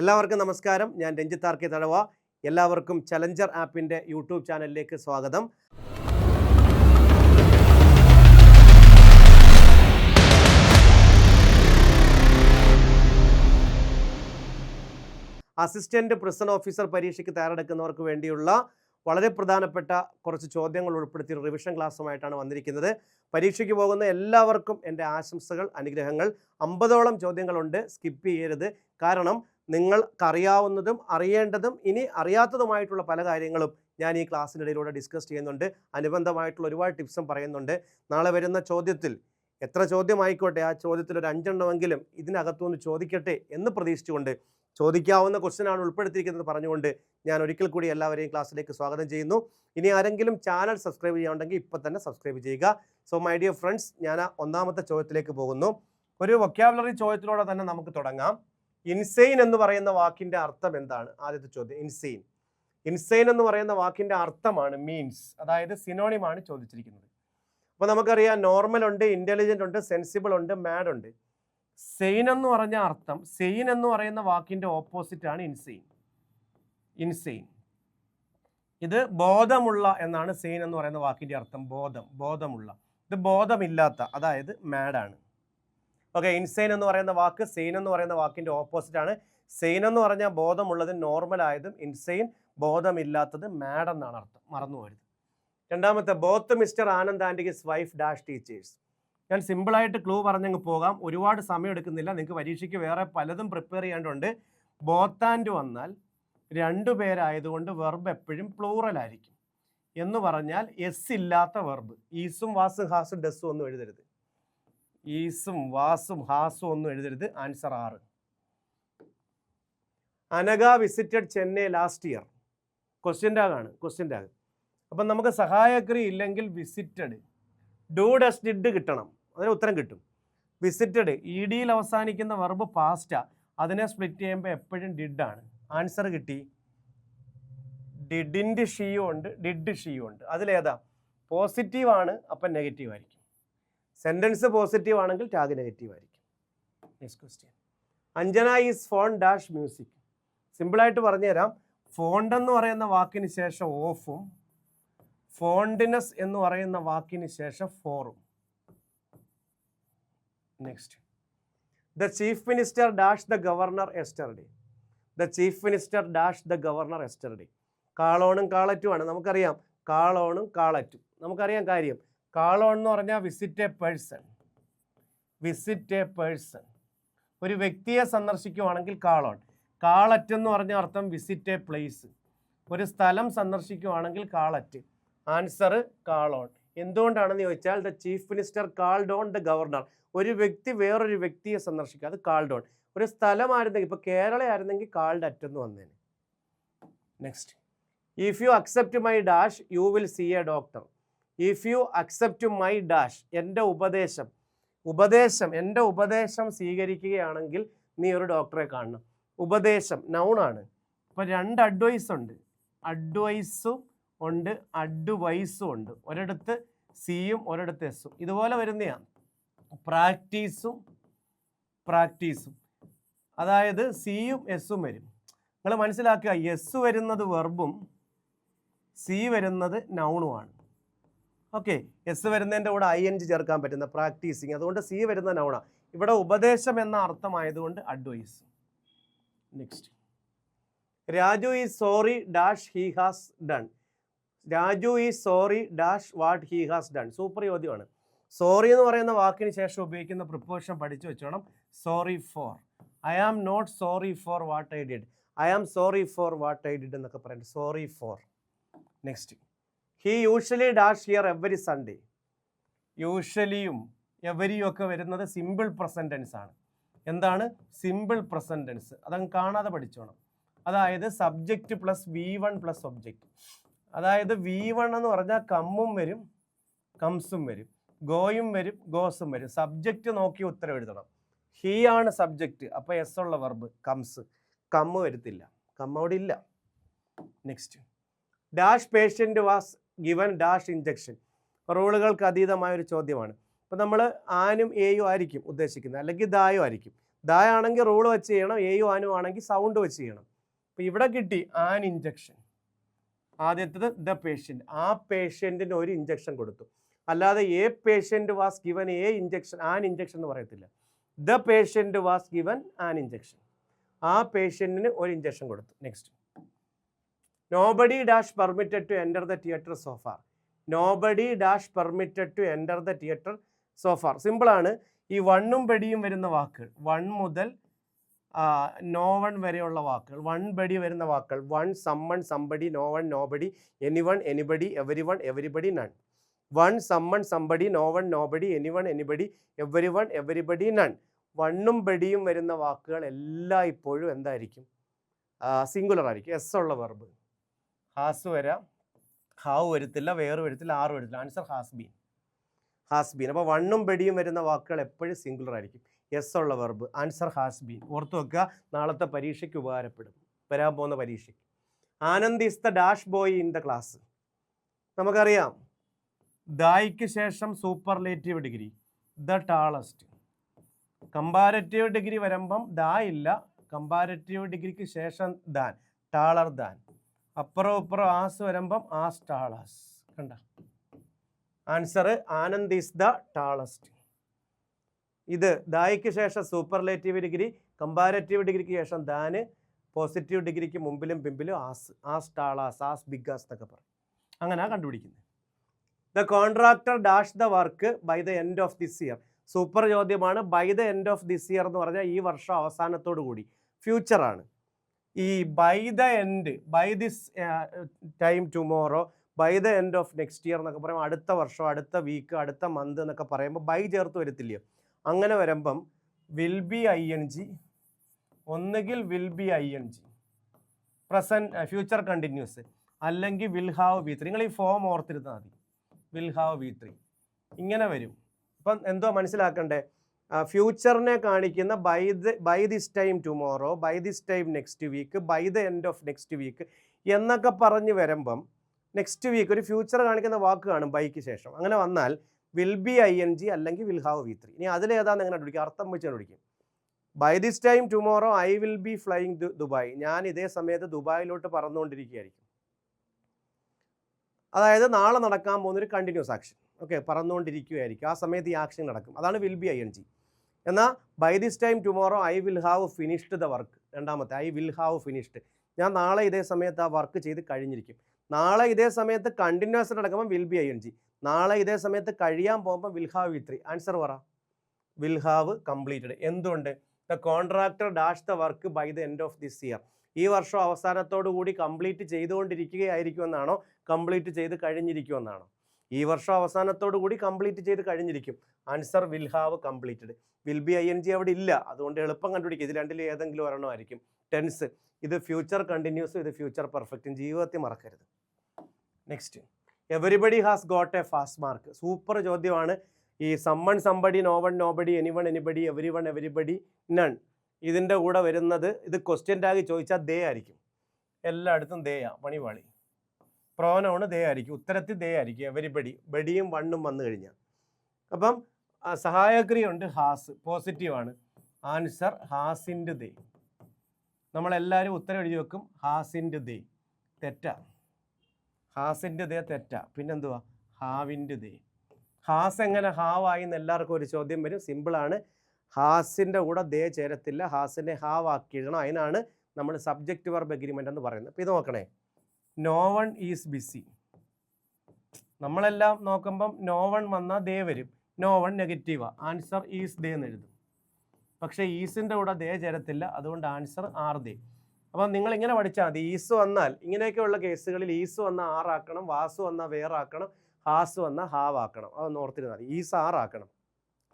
എല്ലാവർക്കും നമസ്കാരം. ഞാൻ രഞ്ജിത്ത് കെ തഴവ. എല്ലാവർക്കും ചലഞ്ചർ ആപ്പിന്റെ യൂട്യൂബ് ചാനലിലേക്ക് സ്വാഗതം. അസിസ്റ്റന്റ് പ്രിസൺ ഓഫീസർ പരീക്ഷയ്ക്ക് തയ്യാറെടുക്കുന്നവർക്ക് വേണ്ടിയുള്ള വളരെ പ്രധാനപ്പെട്ട കുറച്ച് ചോദ്യങ്ങൾ ഉൾപ്പെടുത്തിയ റിവിഷൻ ക്ലാസ്സുമായിട്ടാണ് വന്നിരിക്കുന്നത്. പരീക്ഷയ്ക്ക് പോകുന്ന എല്ലാവർക്കും എന്റെ ആശംസകൾ അനുഗ്രഹങ്ങൾ. അമ്പതോളം ചോദ്യങ്ങളുണ്ട്. സ്കിപ്പ് ചെയ്യരുത്. കാരണം നിങ്ങൾക്കറിയാവുന്നതും അറിയേണ്ടതും ഇനി അറിയാത്തതുമായിട്ടുള്ള പല കാര്യങ്ങളും ഞാൻ ഈ ക്ലാസ്സിനിടയിലൂടെ ഡിസ്കസ് ചെയ്യുന്നുണ്ട്. അനുബന്ധമായിട്ടുള്ള ഒരുപാട് ടിപ്സും പറയുന്നുണ്ട്. നാളെ വരുന്ന ചോദ്യത്തിൽ എത്ര ചോദ്യമായിക്കോട്ടെ? ആ ചോദ്യത്തിൽ ഒരു അഞ്ചെണ്ണമെങ്കിലും ഇതിനകത്തുനിന്ന് ചോദിക്കട്ടെ എന്ന് പ്രതീക്ഷിച്ചുകൊണ്ട് ചോദിക്കാവുന്ന ക്വസ്റ്റ്യനാണ് ഉൾപ്പെടുത്തിയിരിക്കുന്നത് പറഞ്ഞുകൊണ്ട് ഞാൻ ഒരിക്കൽ കൂടി എല്ലാവരെയും ക്ലാസ്സിലേക്ക് സ്വാഗതം ചെയ്യുന്നു. ഇനി ആരെങ്കിലും ചാനൽ സബ്സ്ക്രൈബ് ചെയ്യാണ്ടെങ്കിൽ ഇപ്പം തന്നെ സബ്സ്ക്രൈബ് ചെയ്യുക. സോ മൈ ഡിയർ ഫ്രണ്ട്സ് ഞാൻ ആ ഒന്നാമത്തെ ചോദ്യത്തിലേക്ക് പോകുന്നു. ഒരു വൊക്കാബുലറി ചോദ്യത്തിലൂടെ തന്നെ നമുക്ക് തുടങ്ങാം. ഇൻസെയിൻ എന്ന് പറയുന്ന വാക്കിന്റെ അർത്ഥം എന്താണ്? ആദ്യത്തെ ചോദ്യം ഇൻസെയിൻ ഇൻസെയിൻ എന്ന് പറയുന്ന വാക്കിന്റെ അർത്ഥമാണ് മീൻസ് അതായത് സിനോണിമാണ് ചോദിച്ചിരിക്കുന്നത്. അപ്പോൾ നമുക്കറിയാം നോർമൽ ഉണ്ട് ഇന്റലിജന്റ് ഉണ്ട് സെൻസിബിൾ ഉണ്ട് മാഡ് ഉണ്ട്. സെയിൻ എന്ന് പറഞ്ഞ അർത്ഥം സെയിൻ എന്ന് പറയുന്ന വാക്കിന്റെ ഓപ്പോസിറ്റ് ആണ് ഇൻസെയിൻ ഇൻസെയിൻ ഇത് ബോധമുള്ള എന്നാണ് സെയിൻ എന്ന് പറയുന്ന വാക്കിന്റെ അർത്ഥം ബോധം ബോധമുള്ള. ഇത് ബോധമില്ലാത്ത അതായത് മാഡാണ്. ഓക്കെ ഇൻസെയിൻ എന്ന് പറയുന്ന വാക്ക് സെയിൻ എന്ന് പറയുന്ന വാക്കിന്റെ ഓപ്പോസിറ്റ് ആണ്. സെയിൻ എന്ന് പറഞ്ഞാൽ ബോധമുള്ളത് നോർമൽ ആയതും ഇൻസെയിൻ ബോധമില്ലാത്തത് മാഡ് എന്നാണ് അർത്ഥം. മറന്നു പോരുത് രണ്ടാമത്തെ both mister Anand and his wife dash teachers ഞാൻ സിമ്പിളായിട്ട് ക്ലൂ പറഞ്ഞങ്ങ് പോകാം. ഒരുപാട് സമയം എടുക്കുന്നില്ല. നിങ്ങൾക്ക് പരീക്ഷയ്ക്ക് വേറെ പലതും പ്രിപ്പയർ ചെയ്യേണ്ടതുണ്ട് ബോത്ത് ആൻഡ് വന്നാൽ രണ്ടു പേരായതുകൊണ്ട് വെർബ് എപ്പോഴും പ്ലൂറൽ ആയിരിക്കും. എന്ന് പറഞ്ഞാൽ എസ് ഇല്ലാത്ത വെർബ് ഈസും വാസും ഹാസും ഡെസ്സും ഒന്നും എഴുതരുത്. ഈസും വാസും ഹാസും ഒന്നും എഴുതരുത്. ആൻസർ ആറ്. Anagha visited Chennai last year question ടാഗാണ് question tag അപ്പം നമുക്ക് സഹായക്രിയ ഇല്ലെങ്കിൽ വിസിറ്റഡ്. ഡൂ ഡസ് ഡിഡ് കിട്ടണം. അതിന് ഉത്തരം കിട്ടും. വിസിറ്റഡ് ഇ ഡിയിൽ അവസാനിക്കുന്ന വെർബ് പാസ്റ്റാ അതിനെ സ്പ്ലിറ്റ് ചെയ്യുമ്പോൾ എപ്പോഴും ഡിഡാണ് ആൻസർ കിട്ടി. ഡിഡിന്റെ ഷീയുണ്ട് ഡിഡ് ഷീയുണ്ട് അതിലേതാ? പോസിറ്റീവാണ് അപ്പം നെഗറ്റീവ് ആയിരിക്കും. സെന്റൻസ് പോസിറ്റീവ് ആണെങ്കിൽ ടാഗ് നെഗറ്റീവ് ആയിരിക്കും. Next question Anjana is phone dash music സിമ്പിളായിട്ട് പറഞ്ഞുതരാം. ഫോണ്ട് എന്ന് പറയുന്ന വാക്കിന് ശേഷം ഓഫും ഫോണ്ടിനസ് എന്ന് പറയുന്ന വാക്കിന് ശേഷം ഫോറും next the chief minister dash the governor yesterday the chief minister dash the governor yesterday കാളോണും കാളറ്റുമാണ് നമുക്കറിയാം. കാളോണും കാളറ്റും. നമുക്കറിയാം കാര്യം. കാളോൺ എന്ന് പറഞ്ഞാൽ visit a person visit a person ഒരു വ്യക്തിയെ സന്ദർശിക്കുവാണെങ്കിൽ കാളോൺ കാളറ്റ് എന്ന് പറഞ്ഞ അർത്ഥം വിസിറ്റ് എ പ്ലേസ് ഒരു സ്ഥലം സന്ദർശിക്കുവാണെങ്കിൽ കാളറ്റ് ആൻസർ കാളോൺ എന്തുകൊണ്ടാണെന്ന് ചോദിച്ചാൽ the chief minister called on the governor ഒരു വ്യക്തി വേറൊരു വ്യക്തിയെ സന്ദർശിക്കുക അത് കാൾഡ് ഓൺ ഒരു സ്ഥലമായിരുന്നെങ്കിൽ ഇപ്പോൾ കേരള ആയിരുന്നെങ്കിൽ കാൾഡ് അറ്റ് എന്ന് വന്നേനെ. Next if you accept my dash you will see a doctor if you accept my dash എന്റെ ഉപദേശം ഉപദേശം എന്റെ ഉപദേശം സ്വീകരിക്കുകയാണെങ്കിൽ നീ ഒരു ഡോക്ടറെ കാണണം. ഉപദേശം നൗണാണ് അപ്പോൾ രണ്ട് അഡ്വൈസ് ഉണ്ട്. അഡ്വൈസും ഉണ്ട് അഡ്വൈസും ഉണ്ട്. ഒരിടത്ത് സിയും ഒരിടത്ത് എസും ഇതുപോലെ വരുന്നതാണ് പ്രാക്ടീസും പ്രാക്ടീസും അതായത് സിയും എസും വരും. നിങ്ങൾ മനസ്സിലാക്കുക എസ് വരുന്നത് വെർബും സി വരുന്നത് നൗണുമാണ് ഓക്കെ എസ് വരുന്നതിന്റെ കൂടെ ഐ എൻ ജി ചേർക്കാൻ പറ്റുന്ന പ്രാക്ടീസിങ് അതുകൊണ്ട് സി വരുന്ന നൗണാണ് ഇവിടെ ഉപദേശം എന്ന അർത്ഥമായതുകൊണ്ട് advice next Raju is sorry dash he has done Raju is sorry dash what he has done super ചോദ്യമാണ്. സോറി എന്ന് പറയുന്ന വാക്കിന് ശേഷം ഉപയോഗിക്കുന്ന പ്രിപ്പോഷൻ പഠിച്ചു വെച്ചോണം. Sorry for I am not sorry for what I did I am sorry for what I did എന്നൊക്കെ പറയുന്നത് sorry for next he usually dash here every Sunday യൂഷ്വലിയും എവരിയും ഒക്കെ വരുന്നത് സിമ്പിൾ പ്രസന്റൻസ് ആണ്. എന്താണ്? സിമ്പിൾ പ്രസന്റൻസ് അതങ്ങ് കാണാതെ പഠിച്ചോണം. അതായത് subject plus V one plus object അതായത് വി വൺ എന്ന് പറഞ്ഞാൽ കമ്മും വരും കംസും വരും ഗോയും വരും ഗോസും വരും. സബ്ജക്റ്റ് നോക്കി ഉത്തരം എഴുതണം. ഹീ ആണ് സബ്ജക്റ്റ് അപ്പോൾ എസ് ഉള്ള വെർബ് കംസ് കമ്മ് വരുത്തില്ല. കമ്മ അവിടെ ഇല്ല. Next dash patient was given dash injection റൂളുകൾക്ക് അതീതമായ ഒരു ചോദ്യമാണ്. അപ്പോൾ നമ്മൾ ആനും എയും ആയിരിക്കും ഉദ്ദേശിക്കുന്നത്. അല്ലെങ്കിൽ ദായോ ആയിരിക്കും. ദായാണെങ്കിൽ റൂൾ വെച്ച് ചെയ്യണം എയും ആനും ആണെങ്കിൽ സൗണ്ട് വെച്ച് ചെയ്യണം. അപ്പോൾ ഇവിടെ കിട്ടി ആൻ ഇഞ്ചക്ഷൻ ആദ്യത്തത് ദ പേഷ്യന്റ് ആ പേഷ്യന്റിന് ഒരു ഇഞ്ചക്ഷൻ കൊടുത്തു. അല്ലാതെ a patient was given a injection an injection എന്ന് പറയത്തില്ല. The patient was given an injection ആ പേഷ്യന്റിന് ഒരു ഇഞ്ചക്ഷൻ കൊടുത്തു. Next nobody dash permitted to enter the theatre so far nobody dash permitted to enter the theatre so far സിമ്പിളാണ് ഈ വണ്ണും ബെടിയും വരുന്ന വാക്കുകൾ. വൺ മുതൽ നോ വൺ വരെയുള്ള വാക്കുകൾ. വൺ ബടി വരുന്ന വാക്കുകൾ. One someone somebody no one nobody any one anybody every one everybody none one someone somebody no one nobody any one anybody every one everybody none വണ്ണും ബടിയും വരുന്ന വാക്കുകൾ എല്ലാം ഇപ്പോഴും എന്തായിരിക്കും സിംഗുലർ ആയിരിക്കും. എസ് ഉള്ള വെർബ് ഹാസ് വരാം. ഹാവ് വരത്തില്ല വേറെ വരത്തില്ല ആറ് വരത്തില്ല. Answer has been. Has been. അപ്പോൾ വണ്ണും പെടിയും വരുന്ന വാക്കുകൾ എപ്പോഴും സിംഗുലർ ആയിരിക്കും. എസ് ഉള്ള വെർബ് ആൻസർ ഹാസ് ബീൻ. ഓർത്ത് വെക്കുക നാളത്തെ പരീക്ഷയ്ക്ക് ഉപകാരപ്പെടും. വരാൻ പോകുന്ന പരീക്ഷയ്ക്ക്. Anand is the dash boy in the class. നമുക്കറിയാം. ദായിക്ക് ശേഷം superlative degree. The tallest. Comparative degree വരുമ്പം ദാ ഇല്ല. കമ്പാരറ്റീവ് ഡിഗ്രിക്ക് ശേഷം ദാൻ. Taller than. അപ്പുറം ഇപ്പുറം ആസ് വരുമ്പം ആസ് ടാളാസ്. കണ്ട? Answer Anand is the tallest. ഇത് ദായ്ക്ക് ശേഷം സൂപ്പർലേറ്റീവ് ഡിഗ്രി കമ്പാരറ്റീവ് ഡിഗ്രിക്ക് ശേഷം ദാന് പോസിറ്റീവ് ഡിഗ്രിക്ക് മുമ്പിലും പിമ്പിലും as as tall as as big as എന്നൊക്കെ പറയും. അങ്ങനെ കണ്ടുപിടിക്കുന്നത്. The contractor dash the work by the end of this year super ചോദ്യമാണ് by the end of this year എന്ന് പറഞ്ഞാൽ ഈ വർഷം അവസാനത്തോടു കൂടി. ഫ്യൂച്ചറാണ് ഈ by the end by this time tomorrow by the end of next year എന്നൊക്കെ പറയുമ്പോൾ അടുത്ത വർഷം അടുത്ത വീക്ക് അടുത്ത മന്ത് എന്നൊക്കെ പറയുമ്പോൾ ബൈ ചേർത്ത് വരത്തില്ലയോ? അങ്ങനെ വരുമ്പം will be I N G ഒന്നുകിൽ will be I N G present future continuous അല്ലെങ്കിൽ വിൽ ഹാവ് വി ത്രീ നിങ്ങൾ ഈ ഫോം ഓർത്തിരുന്നാൽ മതി. വിൽ ഹാവ് വി ത്രീ ഇങ്ങനെ വരും. അപ്പം എന്തോ മനസ്സിലാക്കണ്ടേ? ഫ്യൂച്ചറിനെ കാണിക്കുന്ന by the by this time tomorrow by this time next week by the end of next week എന്നൊക്കെ പറഞ്ഞ് വരുമ്പം നെക്സ്റ്റ് വീക്ക് ഒരു ഫ്യൂച്ചർ കാണിക്കുന്ന വാക്ക് കാണും ബൈക്ക് ശേഷം. അങ്ങനെ വന്നാൽ will be I N G അല്ലെങ്കിൽ വിൽ ഹാവ് വി ത്രീ ഇനി അതിലേതാന്ന് എങ്ങനെ കണ്ടുപിടിക്കും അർത്ഥം വെച്ച് കണ്ടുപിടിക്കും by this time tomorrow I will be flying Dubai ഞാൻ ഇതേ സമയത്ത് ദുബായിലോട്ട് പറന്നുകൊണ്ടിരിക്കുകയായിരിക്കും. അതായത് നാളെ നടക്കാൻ പോകുന്ന ഒരു കണ്ടിന്യൂസ് ആക്ഷൻ ഓക്കെ പറന്നുകൊണ്ടിരിക്കുകയായിരിക്കും. ആ സമയത്ത് ഈ ആക്ഷൻ നടക്കും. അതാണ് will be I N G എന്നാൽ by this time tomorrow I will have finished the work രണ്ടാമത്തെ ഐ വിൽ ഹാവ് ഫിനിഷ്ഡ് ഞാൻ നാളെ ഇതേ സമയത്ത് ആ വർക്ക് ചെയ്ത് കഴിഞ്ഞിരിക്കും. നാളെ ഇതേ സമയത്ത് കണ്ടിന്യൂസ് നടക്കുമ്പോൾ will be I N G നാളെ ഇതേ സമയത്ത് കഴിയാൻ പോകുമ്പോൾ will have V three answer പറ. വിൽ ഹാവ് കംപ്ലീറ്റഡ് എന്തുകൊണ്ട് the contractor dash the work by the end of this year ഈ വർഷം അവസാനത്തോടു കൂടി കംപ്ലീറ്റ് ചെയ്തുകൊണ്ടിരിക്കുകയായിരിക്കുമെന്നാണോ? കംപ്ലീറ്റ് ചെയ്ത് കഴിഞ്ഞിരിക്കുമെന്നാണോ? ഈ വർഷം അവസാനത്തോടു കൂടി കംപ്ലീറ്റ് ചെയ്ത് കഴിഞ്ഞിരിക്കും. Answer will have completed will be I N G അവിടെ ഇല്ല. അതുകൊണ്ട് എളുപ്പം കണ്ടുപിടിക്കും. ഇത് രണ്ടിൽ ഏതെങ്കിലും ഒരെണ്ണമായിരിക്കും. ടെൻസ് ഇത് ഫ്യൂച്ചർ കണ്ടിന്യൂസ് ഇത് ഫ്യൂച്ചർ പെർഫെക്റ്റും ജീവിതത്തിൽ മറക്കരുത്. Next everybody has got a fast mark super ചോദ്യമാണ്. ഈ someone somebody no one nobody anyone anybody every one everybody none ഇതിന്റെ കൂടെ വരുന്നത് ഇത് ക്വസ്റ്റ്യൻ ടാഗ് ചോദിച്ചാൽ ദേ ആയിരിക്കും. എല്ലായിടത്തും ദേയാ പണിപാളി. പ്രോനോണ് ദേ ആയിരിക്കും. ഉത്തരത്തിൽ ദേ ആയിരിക്കും എവരിബഡി ബഡിയും വണ്ണും വന്നു കഴിഞ്ഞാൽ. അപ്പം സഹായക്രിയുണ്ട് ഹാസ്. പോസിറ്റീവാണ് ആൻസർ ഹാസിന്റെ ദേ നമ്മളെല്ലാവരും ഉത്തരം എഴുതി വെക്കും. ഹാസിന്റെ ദേ തെറ്റാ. ഹാസിന്റെ ദേ തെറ്റാ. പിന്നെന്തുവാ? ഹാവിന്റെ ദേ ഹാസ് എങ്ങനെ ഹാവായി എന്ന് എല്ലാവർക്കും ഒരു ചോദ്യം വരും. സിമ്പിളാണ് ഹാസിന്റെ കൂടെ ദേ ചേരത്തില്ല. ഹാസിനെ ഹാവ് ആക്കി എഴുതണം അതിനാണ് നമ്മൾ സബ്ജക്റ്റ് വർബ് എഗ്രിമെന്റ് എന്ന് പറയുന്നത്. അപ്പോൾ ഇത് നോക്കണേ. നോ വൺ ഈസ് ബിസി നമ്മളെല്ലാം നോക്കുമ്പം നോ വൺ വന്നാൽ ദേ വരും. നോ വൺ നെഗറ്റീവാ ആൻസർ ഈസ് ദേ എന്ന് എഴുതും. പക്ഷേ ഈസിന്റെ കൂടെ ദേ ചേരത്തില്ല. അതുകൊണ്ട് ആൻസർ ആർ ദേ. അപ്പം നിങ്ങൾ ഇങ്ങനെ പഠിച്ചാൽ മതി. ഈസ് വന്നാൽ ഇങ്ങനെയൊക്കെയുള്ള കേസുകളിൽ ഈസ് വന്നാൽ ആറാക്കണം വാസ് വന്നാൽ വേറാക്കണം ഹാസ് വന്നാൽ ഹാവ് ആക്കണം. അതൊന്ന് ഓർത്തിരുന്നാൽ മതി. ഈസ് ആറാക്കണം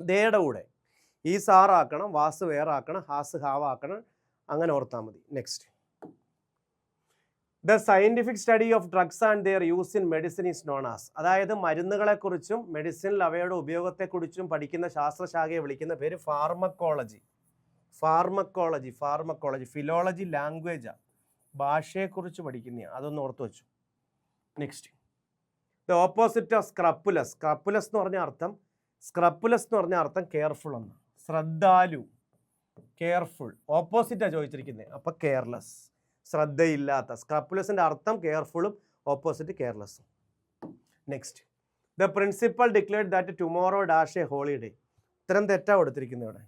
ദേയുടെ കൂടെ. ഈസ് ആറാക്കണം വാസ് വേറാക്കണം ഹാസ് ഹാവ് ആക്കണം. അങ്ങനെ ഓർത്താൽ മതി. Next the scientific study of drugs and their use in medicine is as അതായത് മരുന്നുകളെക്കുറിച്ചും മെഡിസിനിൽ അവയുടെ ഉപയോഗത്തെക്കുറിച്ചും പഠിക്കുന്ന ശാസ്ത്രശാഖയെ വിളിക്കുന്ന പേര് ഫാർമക്കോളജി ഫാർമക്കോളജി ഫാർമക്കോളജി ഫിലോളജി ലാംഗ്വേജാണ് ഭാഷയെക്കുറിച്ച് പഠിക്കുന്നതാണ് അതൊന്ന് ഓർത്ത് വെച്ചു. Next the opposite of scrupulous scrupulous എന്ന് പറഞ്ഞ അർത്ഥം സ്ക്രപ്പുലസ് എന്ന് പറഞ്ഞ അർത്ഥം കെയർഫുൾ എന്നാണ് ശ്രദ്ധാലു. കെയർഫുൾ ഓപ്പോസിറ്റാണ് ചോദിച്ചിരിക്കുന്നത് അപ്പോൾ കെയർലെസ് ശ്രദ്ധയില്ലാത്ത സ്ക്രപ്പുലസിന്റെ അർത്ഥം കെയർഫുള്ളും opposite കെയർലെസ്സും next the principal declared that tomorrow dash a holiday ഇത്തരം തെറ്റാ കൊടുത്തിരിക്കുന്നത് ഇവിടെ.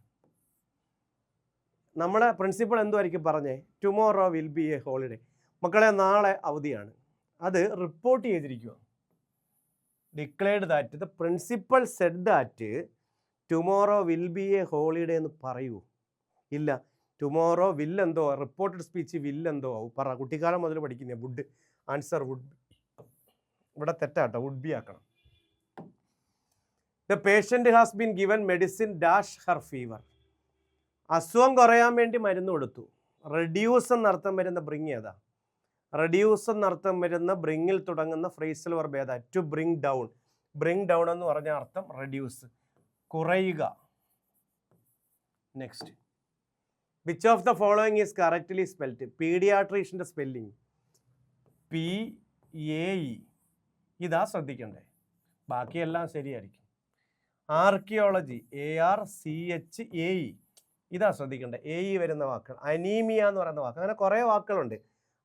നമ്മുടെ പ്രിൻസിപ്പൾ എന്തുമായിരിക്കും പറഞ്ഞേ? Tomorrow will be a holiday മക്കളെ നാളെ അവധിയാണ്. അത് റിപ്പോർട്ട് ചെയ്തിരിക്കുക declared that the principal said that tomorrow will be a holiday എന്ന് പറയൂ ഇല്ല. ടുമോറോ വില്ലെന്തോ റിപ്പോർട്ടഡ് സ്പീച്ച് വില്ലെന്തോ ആവും പറ. കുട്ടിക്കാലം മുതൽ പഠിക്കുന്ന വുഡ് ആൻസർ വുഡ് ഇവിടെ തെറ്റാട്ടോ വുഡ് ബി ആക്കണം. The patient has been given medicine dash her fever അസുഖം കുറയാൻ വേണ്ടി മരുന്ന് കൊടുത്തു. റെഡ്യൂസ് എന്നർത്ഥം വരുന്ന ബ്രിങ് ഏതാ? റെഡ്യൂസ് എന്നർത്ഥം വരുന്ന ബ്രിങ്ങിൽ തുടങ്ങുന്ന ഫ്രേസൽ വർബ് ഏതാ? To bring down bring down എന്ന് പറഞ്ഞ അർത്ഥം റെഡ്യൂസ് കുറയുക. Next which of the following is correctly spelt പീഡിയാട്രീഷ്യന്റെ spelling P A E ഇതാ ശ്രദ്ധിക്കണ്ടേ. ബാക്കിയെല്ലാം ശരിയായിരിക്കും. Archaeology A R C H A E ഇതാ ശ്രദ്ധിക്കേണ്ടത് എ ഇ വരുന്ന വാക്കുകൾ അനീമിയ എന്ന് പറയുന്ന വാക്ക്. അങ്ങനെ കുറേ വാക്കുകളുണ്ട്.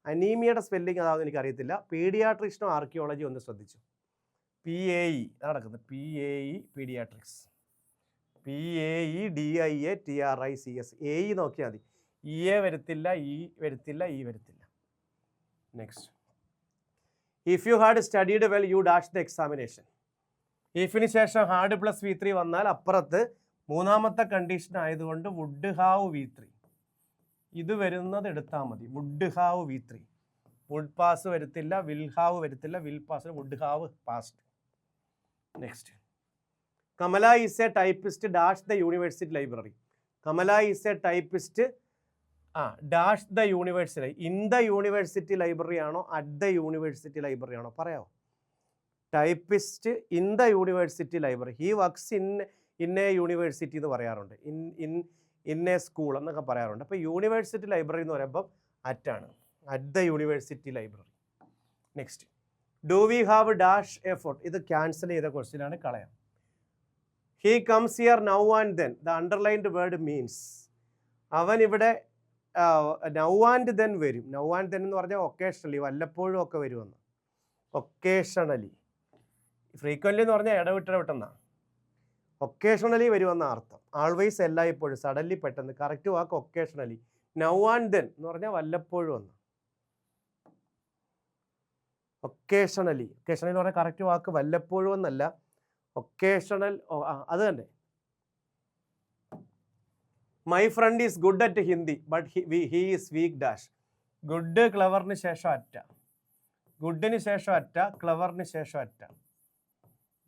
അനീമിയയുടെ സ്പെല്ലിംഗ് അതാണെന്ന് എനിക്കറിയത്തില്ല. പീഡിയാട്രിക്സിനും ആർക്കിയോളജി ഒന്ന് ശ്രദ്ധിച്ചു. പി എ ഇ നടക്കുന്നത്. P A E paediatrics P A E D I A T R I C S A E നോക്കിയാൽ മതി. ഇ എ വരത്തില്ല ഇ വരത്തില്ല ഇ വരത്തില്ല. Next if you had studied well you dash the examination ഇഫിന് ശേഷം had plus V three വന്നാൽ അപ്പുറത്ത് മൂന്നാമത്തെ condition ആയതുകൊണ്ട് വുഡ് ഹാവ് വി ത്രീ ഇത് വരുന്നത് എടുത്താൽ മതി. Would have V three would pass വരത്തില്ല വിൽ ഹാവ് വരത്തില്ല will pass would have passed next Kamala is a typist dash the university library. Kamala is a typist ah dash the university in the university library ആണോ at the university library ആണോ? പറയാമോ typist in the university library. He works in in a university എന്ന് പറയാറുണ്ട്. In in in a school എന്നൊക്കെ പറയാറുണ്ട്. അപ്പോൾ university library എന്ന് പറയുമ്പോൾ അറ്റാണ് at the university library. Next. Do we have dash effort ഇത് ക്യാൻസൽ ചെയ്ത ക്വസ്റ്റ്യനാണ് കളയാം. He comes here now and then the underlined word means അവൻ ഇവിടെ നൗ ആൻഡ് ദെൻ വരും. നൗ ആൻഡ് ദെൻ എന്ന് പറഞ്ഞാൽ ഒക്കേഷണലി വല്ലപ്പോഴും ഒക്കെ വരുമെന്ന്. ഒക്കേഷണലി ഫ്രീക്വന്റ്ലി എന്ന് പറഞ്ഞാൽ ഇടവിട്ടിടവിട്ടെന്നാണ് ഒക്കേഷണലി വരുമെന്ന അർത്ഥം. ആൾവേസ് എല്ലായ്പ്പോഴും സഡൻലി പെട്ടെന്ന്. കറക്റ്റ് വാക്ക് ഒക്കേഷണലി നൗ ആൻഡ് ദെൻ എന്ന് പറഞ്ഞാൽ വല്ലപ്പോഴും ഒന്ന്. ഒക്കേഷണലി ഒക്കേഷണലി എന്ന് പറഞ്ഞാൽ കറക്റ്റ് വാക്ക് വല്ലപ്പോഴും എന്നല്ല ഒക്കേഷണൽ അത് തന്നെ. My friend is good at Hindi but he is weak dash good ക്ലവറിന് ശേഷം അറ്റ. ഗുഡിന് ശേഷം അറ്റ ക്ലവറിന് ശേഷം at.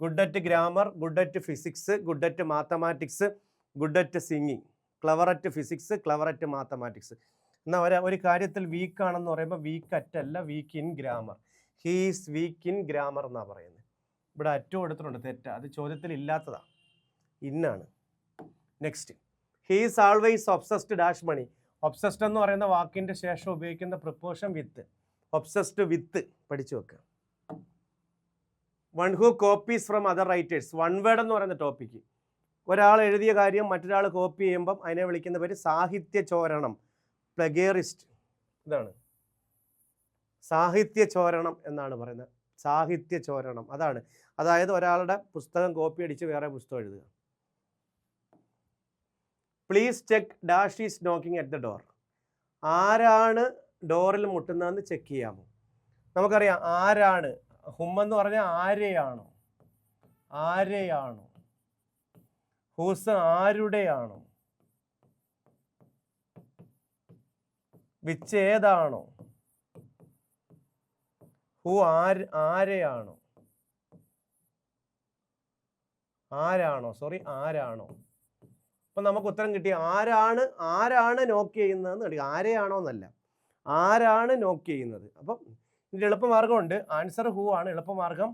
Good at grammar good at physics good at mathematics good at singing clever at physics clever at mathematics എന്നാൽ ഒരു ഒരു കാര്യത്തിൽ വീക്കാണെന്ന് പറയുമ്പോൾ വീക്ക് അറ്റ് അല്ല weak in grammar he's weak in grammar എന്നാണ് പറയുന്നത്. ഇവിടെ അറ്റു എടുത്തിട്ടുണ്ട്. തെറ്റ. അത് ചോദ്യത്തിൽ ഇല്ലാത്തതാണ് ഇന്നാണ് next he's always obsessed dash money obsessed എന്ന് പറയുന്ന വാക്കിന്റെ ശേഷം ഉപയോഗിക്കുന്ന പ്രിപ്പോഷൻ വിത്ത് ഒബ്സസ്ഡ് വിത്ത് പഠിച്ചു വെക്കുക one who copies from other writers one word എന്ന് പറയുന്ന ടോപ്പിക്ക് ഒരാൾ എഴുതിയ കാര്യം മറ്റൊരാൾ കോപ്പി ചെയ്യുമ്പം അതിനെ വിളിക്കുന്ന പേര് സാഹിത്യ ചോരണം. പ്ലഗേറിസ്റ്റ് ഇതാണ്. സാഹിത്യ ചോരണം എന്നാണ് പറയുന്നത്. സാഹിത്യ ചോരണം. അതാണ്. അതായത് ഒരാളുടെ പുസ്തകം കോപ്പി അടിച്ച് വേറെ പുസ്തകം എഴുതുക. Please check dash is knocking at the door ആരാണ് ഡോറിൽ മുട്ടുന്നതെന്ന് ചെക്ക് ചെയ്യാമോ? നമുക്കറിയാം ആരാണ്. ഹുമ്മെന്ന് പറഞ്ഞാൽ ആരെയാണോ? ആരെയാണോ? ഹൂസ് ആരുടെയാണോ? വിച്ച് ഏതാണോ? ഹു ആര് ആരെയാണോ? ആരാണോ? സോറി ആരാണോ? അപ്പം നമുക്ക് ഉത്തരം കിട്ടി. ആരാണ് ആരാണ് നോക്ക് ചെയ്യുന്നതെന്ന് കണ്ടി. ആരെയാണോ എന്നല്ല ആരാണ് നോക്ക് ചെയ്യുന്നത്? അപ്പം ഇതിന്റെ എളുപ്പമാർഗമുണ്ട്. ആൻസർ ഹൂ ആണ് എളുപ്പമാർഗം.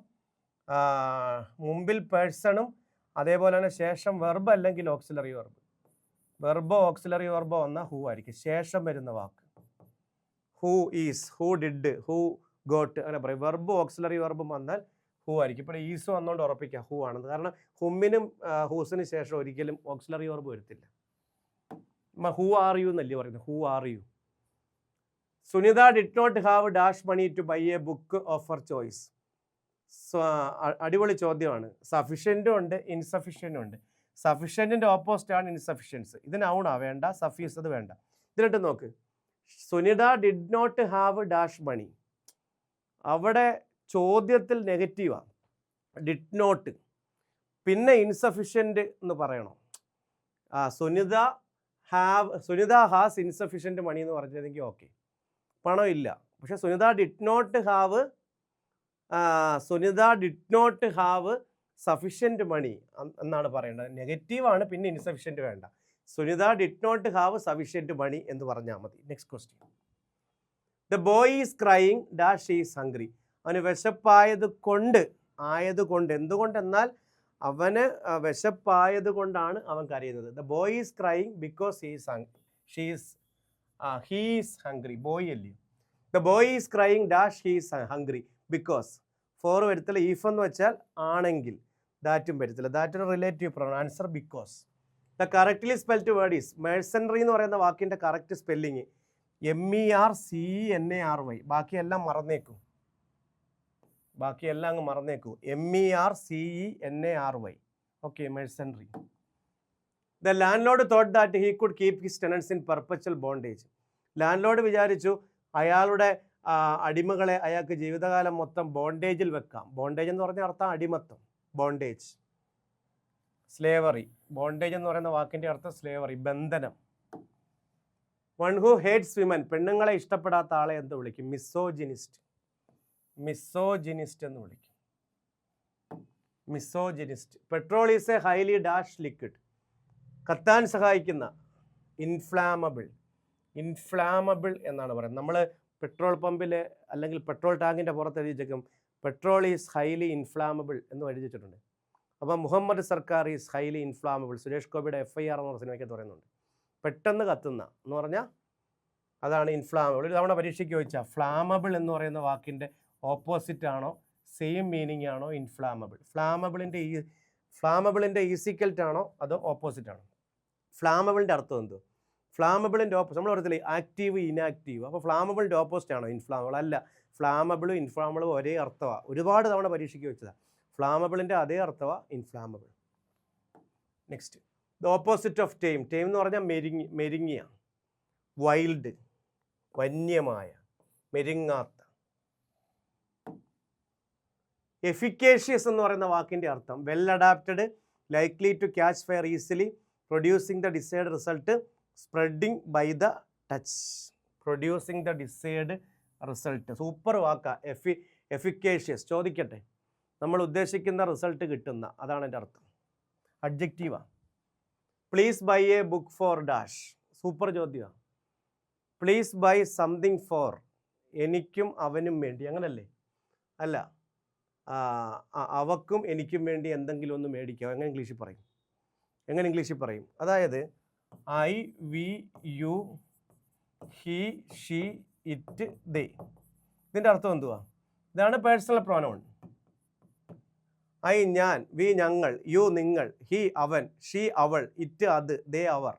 മുമ്പിൽ പേഴ്സണും അതേപോലെ തന്നെ ശേഷം വെർബ് അല്ലെങ്കിൽ ഓക്സിലറി വെർബ് വെർബോ ഓക്സിലറി വെർബോ വന്ന ഹൂ ആയിരിക്കും. ശേഷം വരുന്ന വാക്ക്. Who is who did who got അങ്ങനെ പറയും വെർബ് ഓക്സിലറി വെർബും വന്നാൽ ഹൂ ആയിരിക്കും. ഇപ്പോൾ ഈസ് വന്നുകൊണ്ട് ഉറപ്പിക്കുക ഹൂ ആണെന്ന്. കാരണം ഹുമ്മിനും ഹൂസിന് ശേഷം ഒരിക്കലും ഓക്സിലറി വെർബ് വരത്തില്ല. ഹൂ ആർ യു എന്നല്ലേ പറയുന്നത്. Who are you Sunita did not have dash money to buy a book of her choice അടിപൊളി ചോദ്യമാണ്. സഫിഷ്യന്റും ഉണ്ട് ഇൻസഫിഷ്യന്റും ഉണ്ട്. സഫിഷ്യന്റിന്റെ ഓപ്പോസിറ്റ് ആണ് ഇൻസഫിഷ്യൻസ് ഇത് നൗണാ വേണ്ട. സഫീസ് അത് വേണ്ട. ഇതിലിട്ട് നോക്ക്. Sunita did not have dash money അവിടെ ചോദ്യത്തിൽ നെഗറ്റീവാണ് ഡിഡ് നോട്ട് പിന്നെ ഇൻസഫിഷ്യന്റ് എന്ന് പറയണോ. ആ Sunita have Sunita has insufficient money എന്ന് പറഞ്ഞതെങ്കിൽ ഓക്കെ പണമില്ല പക്ഷെ Sunita did not have Sunita did not have sufficient money എന്നാണ് പറയേണ്ടത്. നെഗറ്റീവാണ് പിന്നെ ഇൻസഫിഷ്യന്റ് വേണ്ട. Sunita did not have sufficient money എന്ന് പറഞ്ഞാൽ മതി. Next question the boy is crying dash is hungry അവന് വിശപ്പായത് കൊണ്ട് ആയത് കൊണ്ട്. എന്തുകൊണ്ടെന്നാൽ അവന് വിശപ്പായത് കൊണ്ടാണ് അവൻ കരയുന്നത്. The boy is crying because he's she's he's hungry boy അല്ലേ the boy is crying dash he's hungry because for വരത്തില്ല ഈഫ് എന്ന് വെച്ചാൽ ആണെങ്കിൽ ദാറ്റും വരത്തില്ല that relative pronoun answer because the correctly spelt word is mercenary എന്ന് പറയുന്ന വാക്കിന്റെ correct spelling M E R C N A R Y ബാക്കിയെല്ലാം മറന്നേക്കും. ബാക്കിയെല്ലാം അങ്ങ് മറന്നേക്കൂ. M E R C E N A R Y okay mercenary the landlord thought that he could keep his tenants in perpetual bondage landlord വിചാരിച്ചു അയാളുടെ അടിമകളെ അയാൾക്ക് ജീവിതകാലം മൊത്തം ബോണ്ടേജിൽ വെക്കാം. ബോണ്ടേജ് എന്ന് പറഞ്ഞ അർത്ഥം അടിമത്തം. ബോണ്ടേജ് സ്ലേവറി ബോണ്ടേജ് എന്ന് പറയുന്ന വാക്കിന്റെ അർത്ഥം സ്ലേവറി ബന്ധനം. വൺ ഹു ഹേറ്റ്സ് വിമൻ പെണ്ണുങ്ങളെ ഇഷ്ടപ്പെടാത്ത ആളെ എന്ത് വിളിക്കും? മിസ്സോജിനിസ്റ്റ് മിസ്സോജിനിസ്റ്റ് എന്ന് വിളിക്കും. Misogynist petrol is a highly dash liquid കത്താൻ സഹായിക്കുന്ന ഇൻഫ്ലാമബിൾ ഇൻഫ്ലാമബിൾ എന്നാണ് പറയുന്നത്. നമ്മൾ പെട്രോൾ പമ്പിൽ അല്ലെങ്കിൽ പെട്രോൾ ടാങ്കിന്റെ പുറത്ത് എഴുതിച്ചേക്കും പെട്രോൾ ഈസ് ഹൈലി ഇൻഫ്ലാമബിൾ എന്ന് എഴുതി വെച്ചിട്ടുണ്ട്. അപ്പോൾ മുഹമ്മദ് സർക്കാർ ഈസ് ഹൈലി ഇൻഫ്ലാമബിൾ സുരേഷ് ഗോപിയുടെ എഫ് ഐ ആർ എന്ന് പറഞ്ഞ സിനിമയ്ക്ക് പറയുന്നുണ്ട്. പെട്ടെന്ന് കത്തുന്ന എന്ന് പറഞ്ഞാൽ അതാണ് ഇൻഫ്ലാമബിൾ ഒരു തവണ പരീക്ഷയ്ക്ക് ചോദിച്ചാൽ ഫ്ലാമബിൾ എന്ന് പറയുന്ന വാക്കിന്റെ ഓപ്പോസിറ്റ് ആണോ സെയിം മീനിങ് ആണോ ഇൻഫ്ലാമബിൾ ഫ്ലാമബിളിന്റെ ഈ ഫ്ലാമബിളിന്റെ ഈസിക്കൽറ്റ് ആണോ അതോ ഓപ്പോസിറ്റ് ആണോ? ഫ്ലാമബിളിന്റെ അർത്ഥം എന്തോ? ഫ്ലാമബിളിന്റെ ഓപ്പോസിറ്റ് നമ്മൾ പറയത്തില്ലേ ആക്റ്റീവ് ഇനാക്റ്റീവ് അപ്പോൾ ഫ്ലാമബിളിന്റെ ഓപ്പോസിറ്റ് ആണോ ഇൻഫ്ലാമബിൾ അല്ല ഫ്ലാമബിളും ഇൻഫ്ലാമബിളും ഒരേ അർത്ഥമാണ് ഒരുപാട് തവണ പരീക്ഷയ്ക്ക് വെച്ചതാണ് ഫ്ലാമബിളിന്റെ അതേ അർത്ഥമാണ് inflammable next the opposite of time time എന്ന് പറഞ്ഞാൽ മെരിങ്ങി മെരിങ്ങിയ വൈൽഡ് വന്യമായ മെരുങ്ങാത്ത. എഫിക്കേഷ്യസ് എന്ന് പറയുന്ന വാക്കിന്റെ അർത്ഥം well adapted likely to catch fire easily producing the desired result spreading by the touch producing the desired result super വാക്ക. എഫി എഫിക്കേഷ്യസ് ചോദിക്കട്ടെ. നമ്മൾ ഉദ്ദേശിക്കുന്ന റിസൾട്ട് കിട്ടുന്ന അതാണ് എന്റെ അർത്ഥം. അഡ്ജക്റ്റീവാണ് please buy a book for dash super ചോദ്യമാണ് പ്ലീസ് ബൈ സംതിങ് ഫോർ എനിക്കും അവനും വേണ്ടി. അങ്ങനല്ലേ? അല്ല. അവക്കും എനിക്കും വേണ്ടി എന്തെങ്കിലും ഒന്ന് മേടിക്കാം എങ്ങനെ ഇംഗ്ലീഷിൽ പറയും? എങ്ങനെ ഇംഗ്ലീഷിൽ പറയും? അതായത് I we you he she it they ഇതിന്റെ അർത്ഥം എന്തുവാ? ഇതാണ് പേഴ്സണൽ പ്രോനൗൺ ഐ ഞാൻ വി ഞങ്ങൾ യു നിങ്ങൾ ഹി അവൻ ഷി അവൾ ഇറ്റ് അത് ദേ അവർ.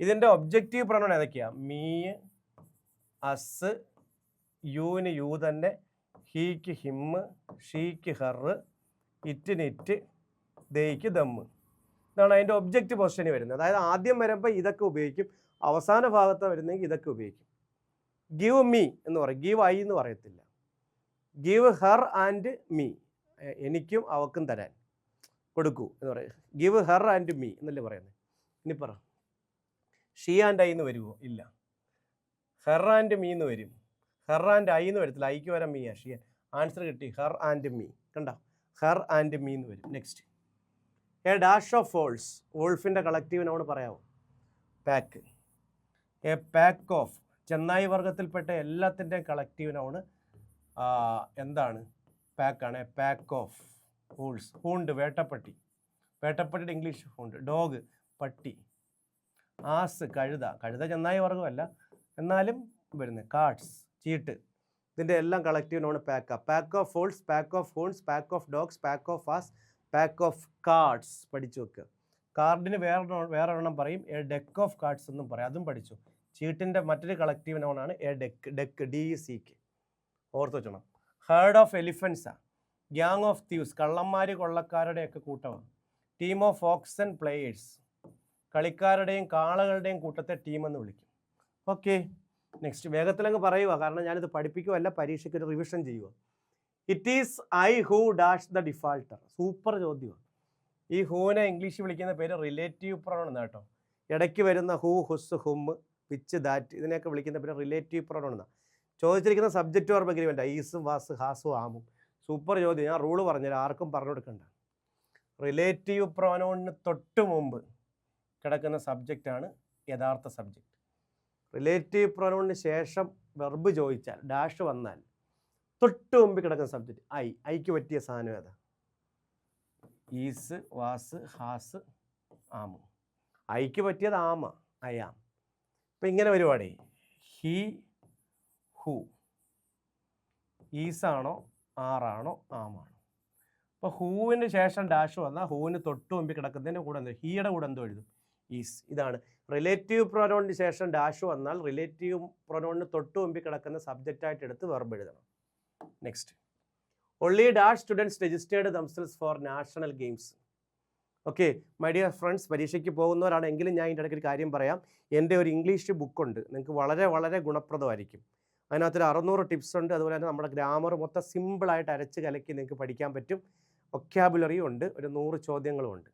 ഇതിന്റെ ഒബ്ജക്റ്റീവ് പ്രണോൺ ഏതൊക്കെയാ? മീ അസ് യുവിന് യു തന്നെ ഹീക്ക് ഹിമ്മ് ഷീക്ക് ഹറ് ഇറ്റിന് ഇറ്റ് ദയ്ക്ക് ദമ്മ് ഇതാണ് അതിന്റെ ഒബ്ജക്റ്റ് പൊസിഷന് വരുന്നത്. അതായത് ആദ്യം വരുമ്പോൾ ഇതൊക്കെ ഉപയോഗിക്കും. അവസാന ഭാഗത്ത് വരുന്നെങ്കിൽ ഇതൊക്കെ ഉപയോഗിക്കും. ഗിവ് മീ എന്ന് പറയും. ഗിവ് ഐ എന്ന് പറയത്തില്ല. ഗിവ് ഹർ ആൻഡ് മീ എനിക്കും അവക്കും തരാൻ. കൊടുക്കൂ എന്ന് പറയും. ഗിവ് ഹർ ആൻഡ് മീ എന്നല്ലേ പറയുന്നത് ഇനി പറ. ഷീ ആൻഡ് ഐ എന്ന് വരുമോ ഇല്ല. ഹെർ ആൻഡ് മീ എന്ന് വരും. ഹെർ ആൻഡ് ഐ എന്ന് വരത്തില്ല. ഐക്ക് വരാൻ മീ ആ ഷീ ആൻസർ കിട്ടി. Her and me. കണ്ട? ഹെർ ആൻഡ് മീ എന്ന് വരും. Next a dash of wolves വോൾഫിന്റെ collective നമ്മൾ പറയാമോ പാക്ക് എ പാക്ക് ഓഫ് ചെന്നായി വർഗത്തിൽപ്പെട്ട എല്ലാത്തിന്റെയും കളക്റ്റീവ് നൗണ് എന്താണ്? പാക്കാണ് എ പാക്ക് ഓഫ് ഹൂൾസ് ഹൂണ്ട്. വേട്ടപ്പട്ടി. വേട്ടപ്പട്ടിയുടെ ഇംഗ്ലീഷ് ഹൂണ്ട്. ഡോഗ് പട്ടി. ആസ് കഴുത. കഴുത ചെന്നായി വർഗമല്ല എന്നാലും വരുന്നത് കാർഡ്സ് ചീട്ട്. ഇതിന്റെ എല്ലാം collective pack pack of wolves pack of hounds pack of dogs pack of ass pack of cards പഠിച്ചു വെക്കുക കാർഡിന് വേറെ വേറെ എണ്ണം പറയും. എ ഡെക്ക് ഓഫ് കാർഡ്സ് എന്നും പറയും. അതും പഠിച്ചു. ചീട്ടിന്റെ മറ്റൊരു collective നോണാണ് a deck deck D C K ഓർത്ത് വെച്ചോണം. ഹേർഡ് ഓഫ് എലിഫൻസാ ഗ്യാങ് ഓഫ് തീവ്സ് കള്ളന്മാർ കൊള്ളക്കാരുടെയൊക്കെ കൂട്ടമാണ്. ടീം ഓഫ് ഓക്സൺ പ്ലേയേഴ്സ് കളിക്കാരുടെയും കാളകളുടെയും കൂട്ടത്തെ ടീമെന്ന് വിളിക്കും. ഓക്കെ നെക്സ്റ്റ് വേഗത്തിലങ്ങ് പറയുക കാരണം ഞാനിത് പഠിപ്പിക്കുകയല്ല പരീക്ഷയ്ക്ക് ഒരു റിവിഷൻ ചെയ്യുക it is I who dash the defaulter super ചോദ്യമാണ് ഈ ഹൂവിനെ ഇംഗ്ലീഷിൽ വിളിക്കുന്ന പേര് റിലേറ്റീവ് പ്രൊണൗൺ എന്നാണ് കേട്ടോ. ഇടയ്ക്ക് വരുന്ന who whose whom which that ഇതിനെയൊക്കെ വിളിക്കുന്ന പേര് റിലേറ്റീവ് പ്രൊണൗൺ എന്നാണ് ചോദിച്ചിരിക്കുന്ന സബ്ജക്റ്റ് ഓർമ്മ എഗ്രിമെന്റ് ഈസും വാസ് ഹാസും ആമും സൂപ്പർ ചോദ്യം. ഞാൻ റൂൾ പറഞ്ഞുതരാം. ആർക്കും പറഞ്ഞു കൊടുക്കണ്ട റിലേറ്റീവ് പ്രൊനൗണിന് തൊട്ട് മുമ്പ് കിടക്കുന്ന സബ്ജക്റ്റാണ് യഥാർത്ഥ സബ്ജക്റ്റ് റിലേറ്റീവ് പ്രോണൗണിന് ശേഷം വെർബ് ചോദിച്ചാൽ ഡാഷ് വന്നാൽ തൊട്ട് മുമ്പ് കിടക്കുന്ന സബ്ജക്റ്റ് ഐ ഐക്ക് പറ്റിയ സാധനം ഏതാ? ഈസ് വാസ് ഹാസ് ആമു ഐക്ക് പറ്റിയത് ആമ അയാം ഇപ്പം ഇങ്ങനെ പരിപാടി. ഹി ഹു ഈസാണോ ആറാണോ ആമാണോ അപ്പോൾ ഹൂവിന് ശേഷം ഡാഷ് വന്നാൽ ഹൂവിന് തൊട്ട് മുമ്പിൽ കിടക്കുന്നതിന്റെ കൂടെ എന്തോ? ഹീയുടെ കൂടെ എന്തോ എഴുതും. ഈസ് ഇതാണ്. റിലേറ്റീവ് പ്രൊനൗണിന് ശേഷം ഡാഷ് വന്നാൽ റിലേറ്റീവ് പ്രൊനൗണിന് തൊട്ട് മുമ്പിൽ കിടക്കുന്ന സബ്ജക്റ്റായിട്ട് എടുത്ത് വെർബ് എഴുതണം. Next only dash students registered themselves for national games okay my dear friends പരീക്ഷയ്ക്ക് പോകുന്നവരാണെങ്കിലും ഞാൻ ഇതിന്റെ ഇടയ്ക്ക് ഒരു കാര്യം പറയാം. എന്റെ ഒരു ഇംഗ്ലീഷ് ബുക്കുണ്ട് നിങ്ങൾക്ക് വളരെ വളരെ ഗുണപ്രദമായിരിക്കും. അതിനകത്തൊരു അറുന്നൂറ് ടിപ്സ് ഉണ്ട്. അതുപോലെ തന്നെ നമ്മുടെ ഗ്രാമർ മൊത്തം സിമ്പിളായിട്ട് അരച്ച് കലക്കി നിങ്ങൾക്ക് പഠിക്കാൻ പറ്റും. ഒക്യാബുലറിയും ഉണ്ട്. ഒരു നൂറ് ചോദ്യങ്ങളും ഉണ്ട്.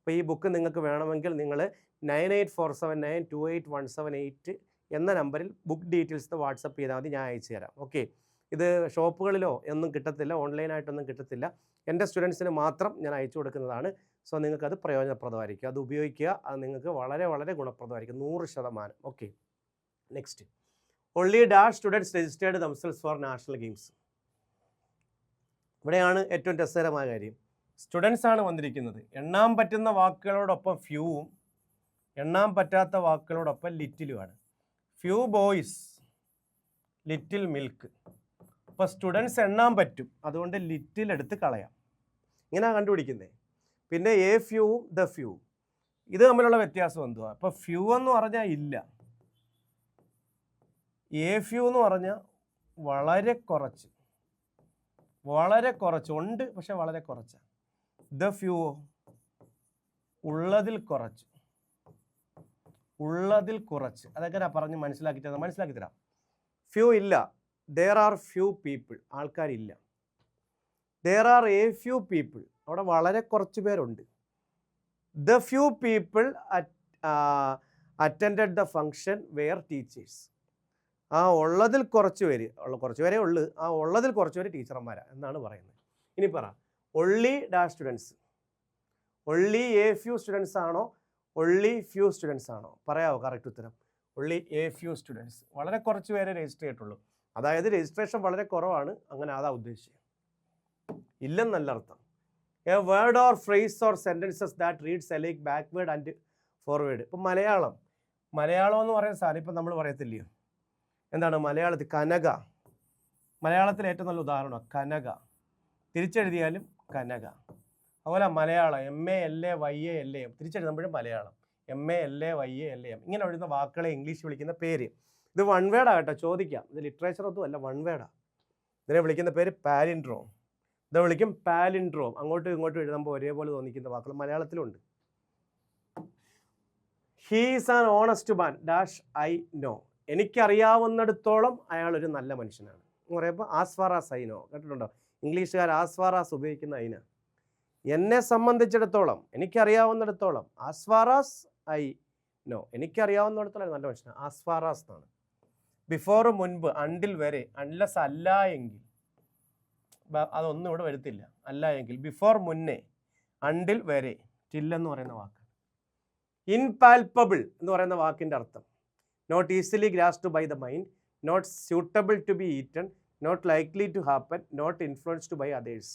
അപ്പോൾ ഈ ബുക്ക് നിങ്ങൾക്ക് വേണമെങ്കിൽ നിങ്ങൾ nine eight four seven nine two eight one seven eight എന്ന നമ്പറിൽ ബുക്ക് ഡീറ്റെയിൽസ് വാട്സപ്പ് ചെയ്താൽ മതി ഞാൻ അയച്ചു തരാം. ഓക്കെ. ഇത് ഷോപ്പുകളിലോ ഒന്നും കിട്ടത്തില്ല ഓൺലൈനായിട്ടൊന്നും കിട്ടത്തില്ല. എന്റെ സ്റ്റുഡൻസിന് മാത്രം ഞാൻ അയച്ചു കൊടുക്കുന്നതാണ്. സോ നിങ്ങൾക്കത് പ്രയോജനപ്രദമായിരിക്കും. അത് ഉപയോഗിക്കുക അത് നിങ്ങൾക്ക് വളരെ വളരെ ഗുണപ്രദമായിരിക്കും. നൂറ് ശതമാനം. Okay. Next. Only dash students registered themselves for national games ഇവിടെയാണ് ഏറ്റവും രസകരമായ കാര്യം. സ്റ്റുഡൻസ് ആണ് വന്നിരിക്കുന്നത്. എണ്ണാൻ പറ്റുന്ന വാക്കുകളോടൊപ്പം ഫ്യൂവും എണ്ണാൻ പറ്റാത്ത വാക്കുകളോടൊപ്പം ലിറ്റിലുമാണ് ഫ്യൂ ബോയ്സ് ലിറ്റിൽ മിൽക്ക് അപ്പോൾ സ്റ്റുഡൻസ് എണ്ണാൻ പറ്റും. അതുകൊണ്ട് ലിറ്റിൽ എടുത്ത് കളയാം. ഇങ്ങനെയാണ് കണ്ടുപിടിക്കുന്നത് പിന്നെ എ ഫ്യൂവും ദ ഫ്യൂ ഇത് തമ്മിലുള്ള വ്യത്യാസം എന്തുവാ? അപ്പോൾ ഫ്യൂ എന്ന് പറഞ്ഞാൽ ഇല്ല. എ ഫ്യൂ എന്ന് പറഞ്ഞാൽ വളരെ കുറച്ച്. വളരെ കുറച്ച്. ഉണ്ട് പക്ഷെ വളരെ കുറച്ച്. ദ ഫ്യൂ ഉള്ളതിൽ കുറച്ച്. ഉള്ളതിൽ കുറച്ച്. അതൊക്കെ ഞാൻ പറഞ്ഞ് മനസ്സിലാക്കി തരാം മനസ്സിലാക്കി തരാം ഫ്യൂ ഇല്ല. There are few people ആൾക്കാരില്ല. There are a few people അവിടെ വളരെ കുറച്ച് പേരുണ്ട്. The few people attend the function where teachers ആ ഉള്ളതിൽ കുറച്ച് പേര് കുറച്ച് പേരേ ഉള്ളു. ആ ഉള്ളതിൽ കുറച്ച് പേര് ടീച്ചർമാരാണ് എന്നാണ് പറയുന്നത്. ഇനി പറ. Only dash students only a few students ആണോ? ഒള്ളി ഫ്യൂ സ്റ്റുഡൻസ് ആണോ? പറയാവോ? കറക്റ്റ് ഉത്തരം. ഒള്ളി എ ഫ്യൂ സ്റ്റുഡൻസ് വളരെ കുറച്ച് പേരെ രജിസ്റ്റർ ചെയ്തിട്ടുള്ളൂ. അതായത് രജിസ്ട്രേഷൻ വളരെ കുറവാണ്. അങ്ങനെ അതാ ഉദ്ദേശിച്ചത്. ഇല്ലെന്നല്ല അർത്ഥം. A word or phrase or sentences that reads alike backward and forward ഇപ്പം മലയാളം. മലയാളം എന്ന് പറയുന്ന സാധനം ഇപ്പം നമ്മൾ പറയത്തില്ലയോ? എന്താണ് മലയാളത്തിൽ കനക? മലയാളത്തിൽ ഏറ്റവും നല്ല ഉദാഹരണമാണ് കനക. തിരിച്ചെഴുതിയാലും കനക. അതുപോലെ Malayalam M A L A Y A L A M തിരിച്ചെഴുതുമ്പോഴും Malayalam. M A L A Y A L A M ഇങ്ങനെ എഴുതുന്ന വാക്കുകളെ ഇംഗ്ലീഷ് വിളിക്കുന്ന പേര്. ഇത് വൺ വേർഡാണ് കേട്ടോ ചോദിക്കാം. ഇത് ലിറ്ററേച്ചർ ഒന്നും അല്ല വൺ വേർഡാണ് ഇതിനെ വിളിക്കുന്ന പേര് പാലിൻഡ്രോം ഇത് വിളിക്കും പാലിൻഡ്രോം അങ്ങോട്ടും ഇങ്ങോട്ടും എഴുതുമ്പോൾ ഒരേപോലെ തോന്നിക്കുന്ന വാക്കുകൾ മലയാളത്തിലുണ്ട്. He's an honest man dash I know എനിക്കറിയാവുന്നിടത്തോളം അയാൾ ഒരു നല്ല മനുഷ്യനാണ്. എന്ന് പറയുമ്പോൾ ആസ്വാറാസ് ഐ നോ. കേട്ടിട്ടുണ്ടോ? ഇംഗ്ലീഷുകാർ ആസ്വാറാസ് ഉപയോഗിക്കുന്ന ഐന. എന്നെ സംബന്ധിച്ചിടത്തോളം എനിക്കറിയാവുന്നിടത്തോളം ആസ്വാറാസ് ഐ നോ എനിക്കറിയാവുന്നിടത്തോളം നല്ല മനുഷ്യനാണ് ആസ്വാറാസ് എന്നാണ്. ബിഫോർ മുൻപ് അണ്ടിൽ വരെ അൺലെസ് അല്ല എങ്കിൽ അതൊന്നും ഇവിടെ വരുത്തില്ല. അല്ല എങ്കിൽ ബിഫോർ മുന്നേ അണ്ടിൽ വരെ ടില്ലെന്ന് പറയുന്ന വാക്ക്. ഇൻപാൽപ്പബിൾ എന്ന് പറയുന്ന വാക്കിന്റെ അർത്ഥം. Not easily grasped by the mind not suitable to be eaten not likely to happen not influenced by others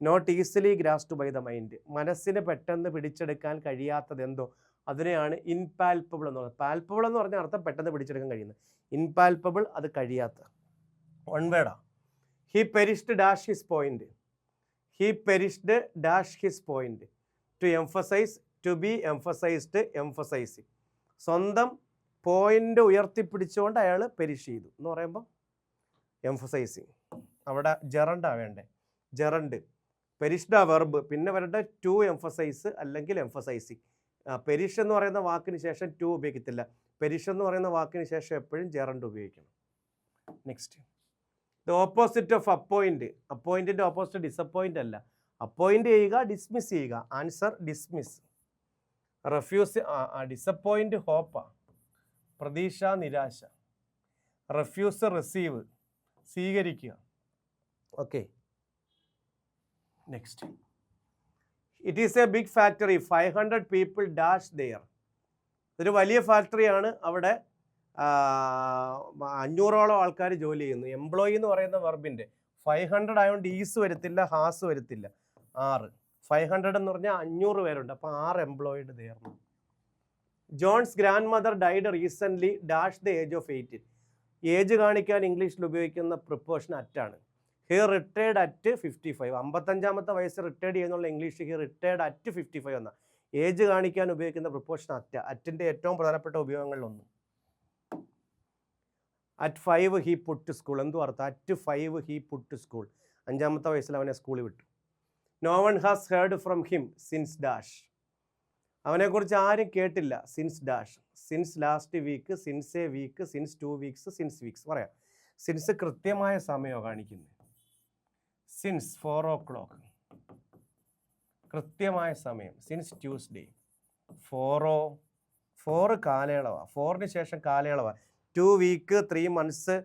not easily grasped by the mind മനസ്സിന് പെട്ടെന്ന് പിടിച്ചെടുക്കാൻ കഴിയാത്തത് എന്തോ? അതിനെയാണ് ഇൻപാൽപ്പബിൾ എന്ന് പറയുന്നത്. പാൽപ്പബിൾ എന്ന് പറഞ്ഞ അർത്ഥം പെട്ടെന്ന് പിടിച്ചെടുക്കാൻ കഴിയുന്നത്. ഇൻപാൽപ്പബിൾ അത് കഴിയാത്ത one വേർഡാ he perished dash his point he perished dash his point to emphasise to be emphasised emphasising സ്വന്തം പോയിന്റ് ഉയർത്തിപ്പിടിച്ചുകൊണ്ട് അയാൾ പെരിഷ് ചെയ്തു. എന്ന് പറയുമ്പോൾ എംഫസൈസിങ്. അവിടെ ജെറണ്ടാണ് വേണ്ടേ? ജെറണ്ട്. Perished verb. പിന്നെ വരേണ്ട ടു എംഫസൈസ് അല്ലെങ്കിൽ എംഫസൈസിങ്. പെരിഷ് എന്ന് പറയുന്ന വാക്കിന് ശേഷം ടു ഉപയോഗിക്കത്തില്ല. പെരിഷ് എന്ന് പറയുന്ന വാക്കിന് ശേഷം എപ്പോഴും ജെറണ്ട് ഉപയോഗിക്കണം. Next the opposite of appoint അപ്പോയിന്റിന്റെ opposite disappoint അല്ല. അപ്പോയിന്റ് ചെയ്യുക ഡിസ്മിസ് ചെയ്യുക. ആൻസർ ഡിസ്മിസ് റെഫ്യൂസ് ഡിസപ്പോയിന്റ് ഹോപ്പാണ് പ്രതീക്ഷ നിരാശ. റെഫ്യൂസ് റിസീവ് സ്വീകരിക്കുക. Okay next it is a big factory five hundred people dash there ഒരു വലിയ ഫാക്ടറിയാണ് അവിടെ അഞ്ഞൂറോളം ആൾക്കാർ ജോലി ചെയ്യുന്നു. എംപ്ലോയി എന്ന് പറയുന്ന വെർബിന്റെ ഫൈവ് ഹൺഡ്രഡ് ആയതുകൊണ്ട് ഈസ് വരത്തില്ല ഹാസ് വരത്തില്ല. ആറ്. ഫൈവ് ഹൺഡ്രഡ് എന്ന് പറഞ്ഞാൽ അഞ്ഞൂറ് പേരുണ്ട്. അപ്പോൾ ആറ് എംപ്ലോയിഡ് തീർന്നു John's grandmother died recently dash the age of eighteen age കാണിക്കാൻ ഇംഗ്ലീഷിൽ ഉപയോഗിക്കുന്ന preposition അറ്റാണ് he retired at fifty five അമ്പത്തഞ്ചാമത്തെ വയസ്സ് retired ചെയ്യുന്നുള്ള English he retired at fifty five എന്ന. ഏജ് കാണിക്കാൻ ഉപയോഗിക്കുന്ന പ്രിപ്പോഷൻ അറ്റ അറ്റിന്റെ ഏറ്റവും പ്രധാനപ്പെട്ട ഉപയോഗങ്ങളിലൊന്നും at five he put school എന്തു അർത്ഥം at five he put school അഞ്ചാമത്തെ വയസ്സിൽ അവനെ സ്കൂളിൽ വിട്ടു. No one has heard from him since dash അവനെക്കുറിച്ച് ആരും കേട്ടില്ല. Since dash since last week since a week since two weeks since weeks പറയാം. സിൻസ് കൃത്യമായ സമയമോ കാണിക്കുന്നത് സിൻസ് ഫോർ ഓ ക്ലോക്ക് കൃത്യമായ സമയം. സിൻസ് ട്യൂസ്ഡേ ഫോറോ ഫോർ കാലയളവാണ് ഫോറിന് ശേഷം കാലയളവാണ് two week three months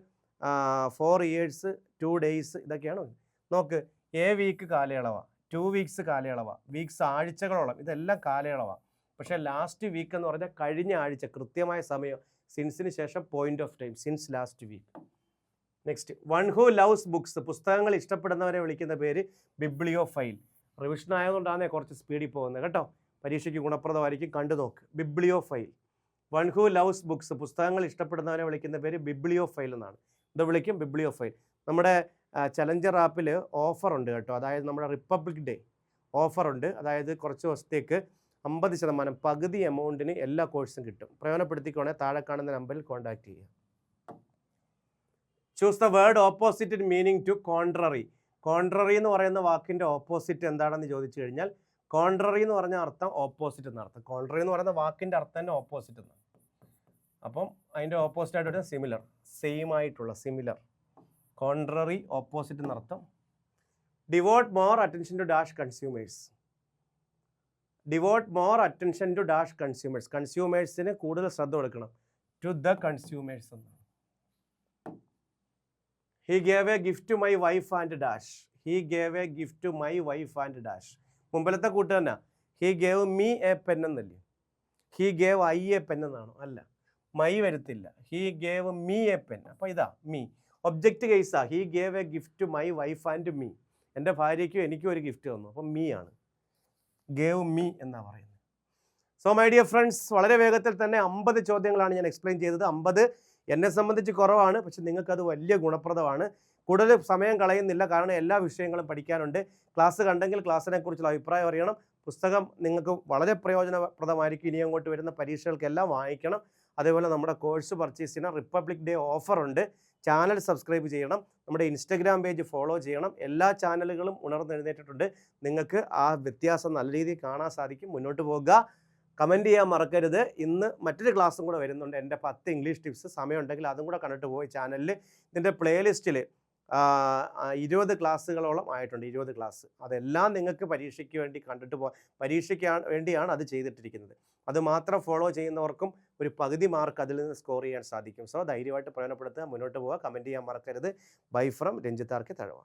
four years two days ഇതൊക്കെയാണ്. നോക്ക് എ വീക്ക് കാലയളവാണ് ടു വീക്സ് കാലയളവാണ് വീക്സ് ആഴ്ചകളോളം. ഇതെല്ലാം കാലയളവാ. പക്ഷേ ലാസ്റ്റ് വീക്ക് എന്ന് പറഞ്ഞാൽ കഴിഞ്ഞ ആഴ്ച കൃത്യമായ സമയം സിൻസിന് ശേഷം point of time since last week next one who loves books പുസ്തകങ്ങൾ ഇഷ്ടപ്പെടുന്നവരെ വിളിക്കുന്ന പേര് ബിബ്ലിയോ ഫൈൽ റിവിഷൻ ആയതുകൊണ്ടാണ് കുറച്ച് സ്പീഡിൽ പോകുന്നത് കേട്ടോ? പരീക്ഷയ്ക്ക് ഗുണപ്രദമായിരിക്കും. കണ്ടു നോക്ക്. Bibliophile one who loves books പുസ്തകങ്ങൾ ഇഷ്ടപ്പെടുന്നവരെ വിളിക്കുന്ന പേര് ബിബ്ലിയോ ഫൈൽ എന്നാണ്. ഇത് വിളിക്കും ബിബ്ലിയോ ഫൈൽ നമ്മുടെ ചലഞ്ചർ ആപ്പിൽ ഓഫർ ഉണ്ട് കേട്ടോ. അതായത് നമ്മുടെ റിപ്പബ്ലിക് ഡേ ഓഫറുണ്ട് അതായത് കുറച്ച് ദിവസത്തേക്ക് അമ്പത് ശതമാനം പകുതി എമൗണ്ടിന് എല്ലാ കോഴ്സും കിട്ടും. പ്രയോജനപ്പെടുത്തിക്കോണേ താഴെ കാണുന്ന നമ്പറിൽ കോൺടാക്ട് ചെയ്യുക. Choose the word opposite meaning to contrary contrary എന്ന് പറയുന്ന വാക്കിന്റെ ഓപ്പോസിറ്റ് എന്താണെന്ന് ചോദിച്ചു കഴിഞ്ഞാൽ കോൺട്രറി എന്ന് പറഞ്ഞ അർത്ഥം ഓപ്പോസിറ്റ് എന്ന അർത്ഥം. കോൺട്രറി എന്ന് പറയുന്ന വാക്കിന്റെ അർത്ഥം തന്നെ ഓപ്പോസിറ്റ് എന്നാണ്. അപ്പം അതിന്റെ ഓപ്പോസിറ്റ് ആയിട്ട് സിമിലർ സെയിം ആയിട്ടുള്ള സിമിലർ കോൺട്രറി ഓപ്പോസിറ്റ് എന്നർത്ഥം. Devote more attention to dash consumers devote more attention to dash consumers കൺസ്യൂമേഴ്സിന് കൂടുതൽ ശ്രദ്ധ കൊടുക്കണം. To the consumers he gave a gift to my wife and dash he gave a gift to my wife and dash മുമ്പിലത്തെ കൂട്ട് തന്നെ he gave me a pen എന്നല്ലേ? He gave I a pen എന്നാണോ? അല്ല. My വരത്തില്ല. He gave me a pen അപ്പോൾ ഇതാ me object കേസാ he gave a gift to my wife and me എന്റെ ഭാര്യയ്ക്കും എനിക്കും ഒരു ഗിഫ്റ്റ് തന്നു അപ്പം മീ ആണ്. ഗേവ് മീ എന്നാ പറയുന്നത്. സോ മൈ ഡിയർ ഫ്രണ്ട്സ് വളരെ വേഗത്തിൽ തന്നെ അമ്പത് ചോദ്യങ്ങളാണ് ഞാൻ എക്സ്പ്ലെയിൻ ചെയ്തത്. അമ്പത് എന്നെ സംബന്ധിച്ച് കുറവാണ് പക്ഷെ നിങ്ങൾക്കത് വലിയ ഗുണപ്രദമാണ്. കൂടുതൽ സമയം കളയുന്നില്ല കാരണം എല്ലാ വിഷയങ്ങളും പഠിക്കാനുണ്ട്. ക്ലാസ് കണ്ടെങ്കിൽ ക്ലാസ്സിനെ കുറിച്ചുള്ള അഭിപ്രായം അറിയണം. പുസ്തകം നിങ്ങൾക്ക് വളരെ പ്രയോജനപ്രദമായിരിക്കും. ഇനി അങ്ങോട്ട് വരുന്ന പരീക്ഷകൾക്കെല്ലാം വാങ്ങിക്കണം അതേപോലെ നമ്മുടെ കോഴ്സ് പർച്ചേസ് ചെയ്യണം റിപ്പബ്ലിക് ഡേ ഓഫർ ഉണ്ട്. ചാനൽ സബ്സ്ക്രൈബ് ചെയ്യണം. നമ്മുടെ ഇൻസ്റ്റഗ്രാം പേജ് ഫോളോ ചെയ്യണം. എല്ലാ ചാനലുകളും ഉണർന്നെഴുന്നേറ്റിട്ടുണ്ട്. നിങ്ങൾക്ക് ആ വ്യത്യാസം നല്ല രീതിയിൽ കാണാൻ സാധിക്കും. മുന്നോട്ട് പോകുക കമന്റ് ചെയ്യാൻ മറക്കരുത്. ഇന്ന് മറ്റൊരു ക്ലാസ്സും കൂടെ വരുന്നുണ്ട്. എന്റെ പത്ത് ഇംഗ്ലീഷ് ടിപ്സ് സമയമുണ്ടെങ്കിൽ അതും കൂടെ കണ്ടിട്ട് പോയി ചാനലിൽ ഇതിന്റെ പ്ലേലിസ്റ്റിൽ ഇരുപത് ക്ലാസ്സുകളോളം ആയിട്ടുണ്ട് ഇരുപത് ക്ലാസ് അതെല്ലാം നിങ്ങൾക്ക് പരീക്ഷയ്ക്ക് വേണ്ടി കണ്ടിട്ട് പോ പരീക്ഷയ്ക്ക് വേണ്ടിയാണ് അത് ചെയ്തിട്ടിരിക്കുന്നത്. അത് മാത്രം ഫോളോ ചെയ്യുന്നവർക്കും ഒരു പകുതി മാർക്ക് അതിൽ നിന്ന് സ്കോർ ചെയ്യാൻ സാധിക്കും. സോ ധൈര്യമായിട്ട് പ്രയോജനപ്പെടുത്തുക മുന്നോട്ട് പോവുക കമന്റ് ചെയ്യാൻ മറക്കരുത്. ബൈ ഫ്രം രഞ്ജിത്താർക്ക് തഴവ.